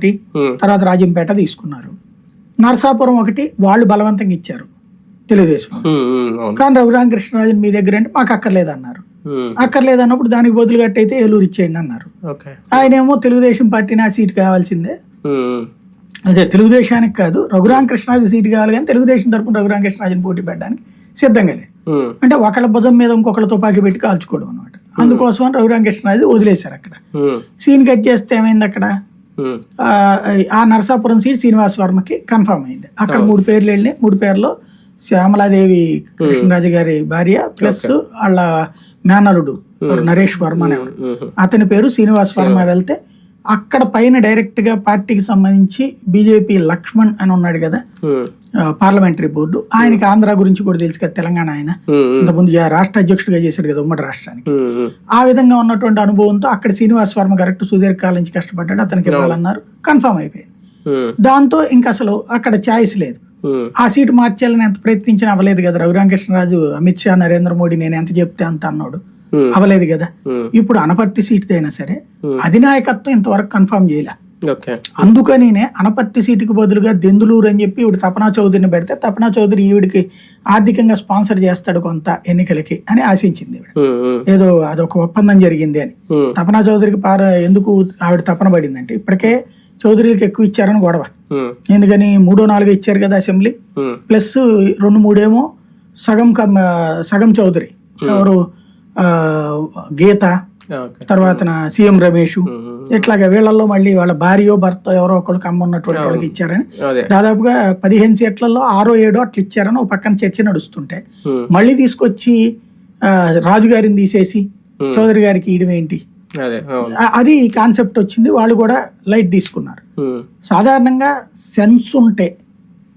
ఒకటి తర్వాత రాజంపేట తీసుకున్నారు. నరసాపురం ఒకటి వాళ్ళు బలవంతంగా ఇచ్చారు తెలుగుదేశం కానీ రఘురామకృష్ణరాజన్ మీ దగ్గర అంటే మాకు అక్కర్లేదు అన్నారు అక్కర్లేదు అన్నప్పుడు దానికి బదులు కట్టయితే ఏలూరు ఇచ్చేయండి అన్నారు. ఓకే. ఆయన ఏమో తెలుగుదేశం పార్టీ నా సీట్ కావాల్సిందే. అదే తెలుగుదేశానికి కాదు రఘురామకృష్ణరాజు సీట్ కావాలి కానీ తెలుగుదేశం తరపున రఘురామకృష్ణరాజుని పోటీ పెట్టడానికి సిద్ధంగా లేదు అంటే ఒకళ్ళ భుజం మీద ఇంకొకళ్ళ తుపాకీ పెట్టి కాల్చుకోవడం అనమాట అందుకోసం రఘురామకృష్ణరాజు వదిలేశారు అక్కడ. సీన్ కట్ చేస్తే ఏమైంది అక్కడ? ఆ, ఆ నరసాపురం సీట్ శ్రీనివాస్ వర్మకి కన్ఫర్మ్ అయింది. అక్కడ మూడు పేర్లు వెళ్ళి మూడు పేర్లు శ్యామలాదేవి కృష్ణరాజు గారి భార్య ప్లస్ వాళ్ళ మేనలుడు ఎవరు నరేష్ వర్మ అనేవాడు ఉమ్, అతని పేరు శ్రీనివాస్ వర్మ వెళ్తే అక్కడ పైన డైరెక్ట్గా పార్టీకి సంబంధించి బీజేపీ లక్ష్మణ్ అని ఉన్నాడు కదా. Parliamentary board. ఆయనకి ఆంధ్ర గురించి కూడా తెలుసు కదా తెలంగాణ ఆయన. ఇంతకుముందు రాష్ట్ర అధ్యక్షుడిగా చేశాడు కదా ఉమ్మడి రాష్ట్రానికి. ఆ విధంగా ఉన్నటువంటి అనుభవంతో అక్కడ శ్రీనివాస్ వర్మ కరెక్ట్ సుదీర్ఘకాలం నుంచి కష్టపడ్డాడు. అతనికి ఇవ్వాలన్నారు. కన్ఫర్మ్ అయిపోయింది. దాంతో ఇంకా అసలు అక్కడ ఛాయిస్ లేదు. ఆ సీటు మార్చాలని ఎంత ప్రయత్నించినా అవ్వలేదు కదా. రఘురామకృష్ణరాజు అమిత్ షా నరేంద్ర మోడీ నేను ఎంత చెప్తే అంత అన్నాడు. అవ్వలేదు కదా. ఇప్పుడు అనపర్తి సీట్ అయినా సరే. అధినాయకత్వం ఇంతవరకు కన్ఫర్మ్ చేయలే. అందుకనినే అనపర్తి సీటుకి బదులుగా దెందులూరు అని చెప్పి ఈవిడ తపనా చౌదరిని పెడితే తపనా చౌదరి ఈవిడికి ఆర్థికంగా స్పాన్సర్ చేస్తాడు కొంత ఎన్నికలకి అని ఆశించింది ఈవిడ. ఏదో అదొక ఒప్పందం జరిగింది అని. తపనా చౌదరికి పార ఎందుకు ఆవిడ తపన పడిందంటే ఇప్పటికే చౌదరికి ఎక్కువ ఇచ్చారని గొడవ. ఎందుకని మూడో నాలుగో ఇచ్చారు కదా అసెంబ్లీ. ప్లస్ రెండు మూడేమో సగం సగం చౌదరి. ఎవరు? గీత తర్వాత సీఎం రమేష్. ఇట్లాగా వీళ్ళల్లో మళ్ళీ వాళ్ళ భార్యో భర్త ఎవరో ఒకళ్ళు కమ్మ ఉన్నటువంటి వాళ్ళకి ఇచ్చారని దాదాపుగా పదిహేను సీట్లలో ఆరో ఏడో అట్లా ఇచ్చారని ఒక పక్కన చర్చ నడుస్తుంటే. మళ్ళీ తీసుకొచ్చి రాజుగారిని తీసేసి. చౌదరి గారికి ఇయడం ఏంటి? అదే కాన్సెప్ట్ వచ్చింది. వాళ్ళు కూడా లైట్ తీసుకున్నారు. సాధారణంగా సెన్స్ ఉంటే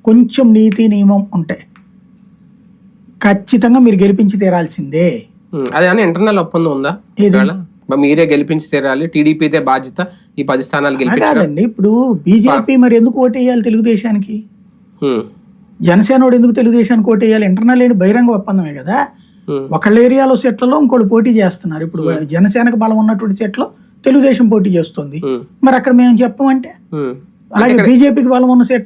కొంచెం నీతి నియమం ఉంటే ఖచ్చితంగా మీరు గెలిపించి తీరాల్సిందే. అదే ఇంటర్నల్ ఒప్పందం ఉందా? మీరే గెలిపించి తీరాలి. టీడీపీదే బాధ్యత ఈ పది స్థానాలు కాదండి ఇప్పుడు బీజేపీ మరి ఎందుకు ఓటేయాలి తెలుగుదేశానికి? ఉమ్, జనసేన వాడు ఎందుకు తెలుగుదేశానికి ఓటేయాలి? ఇంటర్నల్ ఏంటి బహిరంగ ఒప్పందమే కదా. ఒకళ్ళ ఏరియాలో సెట్లలో ఇంకోళ్ళు పోటీ చేస్తున్నారు. ఇప్పుడు జనసేనకు బలం ఉన్నటువంటి సెట్లో తెలుగుదేశం పోటీ చేస్తుంది. మరి అక్కడ మేము చెప్పమంటే. అలాగే బీజేపీకి బలం ఉన్న సెట్